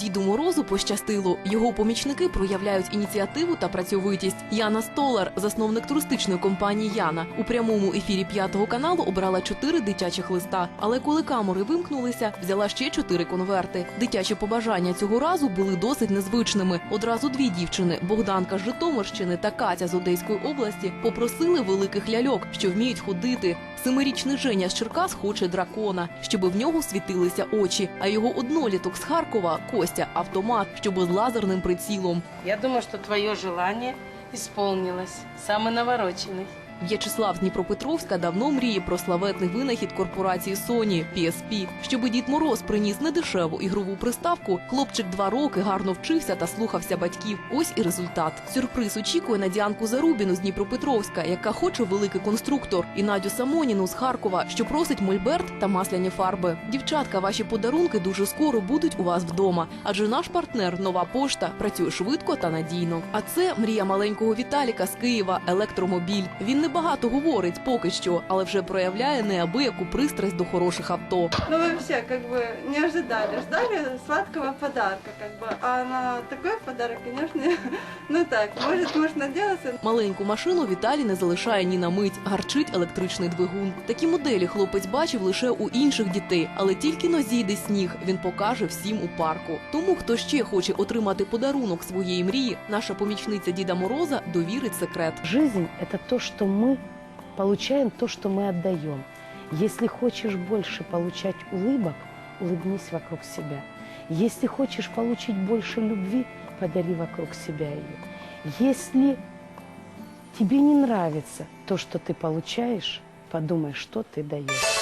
Діду Морозу пощастило. Його помічники проявляють ініціативу та працьовитість. Яна Столар, засновник туристичної компанії Яна, у прямому ефірі п'ятого каналу обрала чотири дитячих листа. Але коли камери вимкнулися, взяла ще чотири конверти. Дитячі побажання цього разу були досить незвичними. Одразу дві дівчини Богданка з Житомирщини та Катя з Одеської області попросили великих ляльок, що вміють ходити. Семирічний Женя з Черкас хоче дракона, щоб в нього світилися очі. А його одноліток з Харкова Костя автомат, щоб з лазерним прицілом. Я думаю, що твоє желание сповнилось. саме навороченный. В'ячеслав з Дніпропетровська давно мріє про славетний винахід корпорації Sony PSP. Щоби Дід Мороз приніс недешеву ігрову приставку, хлопчик два роки гарно вчився та слухався батьків. Ось і результат. Сюрприз очікує на Діанку Зарубіну з Дніпропетровська, яка хоче великий конструктор, і Надю Самоніну з Харкова, що просить мольберт та масляні фарби. Дівчатка, ваші подарунки дуже скоро будуть у вас вдома, адже наш партнер нова пошта працює швидко та надійно. А це мрія маленького Віталіка з Києва електромобіль. Він не багато говорить поки що, але вже проявляє неабияку пристрасть до хороших авто. Ну вообще, как бы не ожидали. Ждали сладкого подарка, как бы. А на такой подарок, конечно, ну так, может, может надеяться. Маленьку машину Віталій не залишає ні на мить, гарчить електричний двигун. Такі моделі хлопець бачив лише у інших дітей, але тільки но зійде сніг, він покаже всім у парку. Тому хто ще хоче отримати подарунок своєї мрії, наша помічниця Діда Мороза довірить секрет. Жизнь – это то, что мы получаем, то, что мы отдаем. Если хочешь больше получать улыбок, улыбнись вокруг себя. Если хочешь получить больше любви, подари вокруг себя ее. Если тебе не нравится то, что ты получаешь, подумай, что ты даешь.